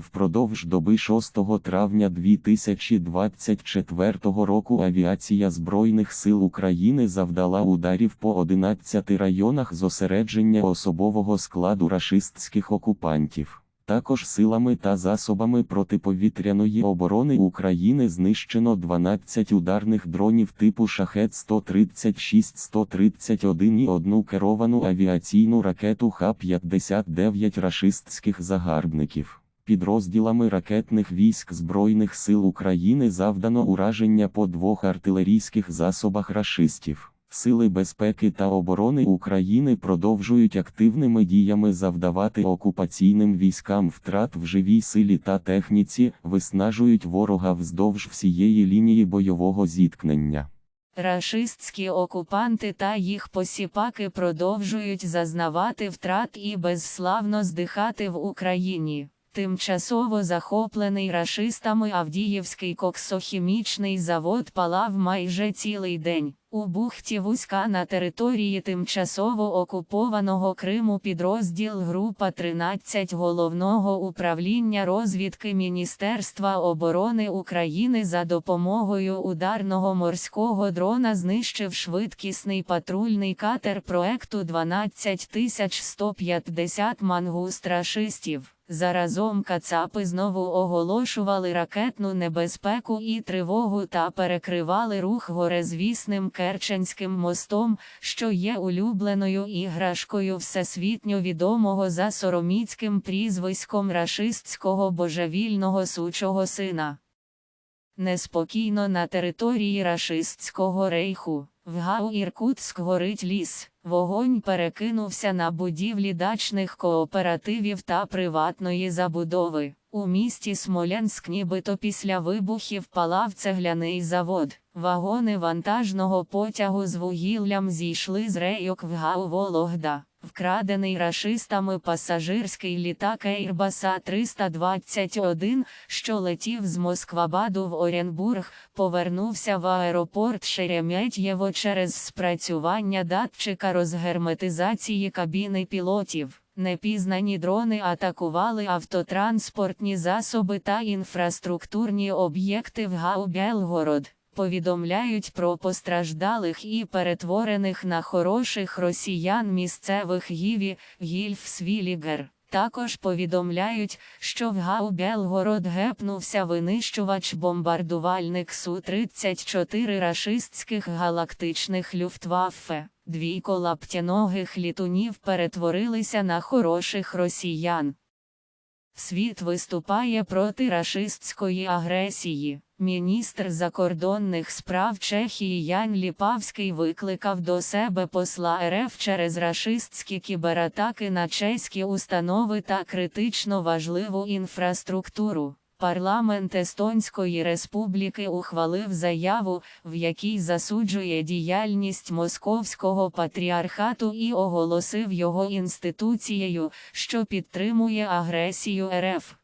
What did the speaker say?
Впродовж доби 6 травня 2024 року авіація Збройних сил України завдала ударів по 11 районах зосередження особового складу рашистських окупантів. Також силами та засобами протиповітряної оборони України знищено 12 ударних дронів типу Шахет 136-131 і одну керовану авіаційну ракету Х-59 рашистських загарбників. Підрозділами ракетних військ Збройних сил України завдано ураження по двох артилерійських засобах рашистів. Сили безпеки та оборони України продовжують активними діями завдавати окупаційним військам втрат в живій силі та техніці, виснажують ворога вздовж всієї лінії бойового зіткнення. Рашистські окупанти та їх посіпаки продовжують зазнавати втрат і безславно здихати в Україні. Тимчасово захоплений рашистами Авдіївський коксохімічний завод палав майже цілий день. У бухті Вузька на території тимчасово окупованого Криму підрозділ Група 13 Головного управління розвідки Міністерства оборони України за допомогою ударного морського дрона знищив швидкісний патрульний катер проекту 12150 мангуст рашистів. Заразом кацапи знову оголошували ракетну небезпеку і тривогу та перекривали рух горезвісним Керченським мостом, що є улюбленою іграшкою всесвітньо відомого за сороміцьким прізвиськом рашистського божевільного сучого сина. Неспокійно на території рашистського рейху. В Гау Іркутськ горить ліс. Вогонь перекинувся на будівлі дачних кооперативів та приватної забудови. У місті Смолянськ нібито після вибухів палав цегляний завод. Вагони вантажного потягу з вугіллям зійшли з рейок в Гау Вологда. Вкрадений рашистами пасажирський літак Airbus 321, що летів з Москвабаду в Оренбург, повернувся в аеропорт Шереметьєво через спрацювання датчика розгерметизації кабіни пілотів. Непізнані дрони атакували автотранспортні засоби та інфраструктурні об'єкти в Гау Белгород повідомляють про постраждалих і перетворених на хороших росіян місцевих Гіві, Гільфсвілігер. Також повідомляють, що в Гау Белгород гепнувся винищувач бомбардувальник Су-34 рашистських галактичних люфтваффе. Двійко лаптяногих літунів перетворилися на хороших росіян. Світ виступає проти рашистської агресії. Міністр закордонних справ Чехії Ян Ліпавський викликав до себе посла РФ через рашистські кібератаки на чеські установи та критично важливу інфраструктуру. Парламент Естонської республіки ухвалив заяву, в якій засуджує діяльність Московського патріархату і оголосив його інституцією, що підтримує агресію РФ.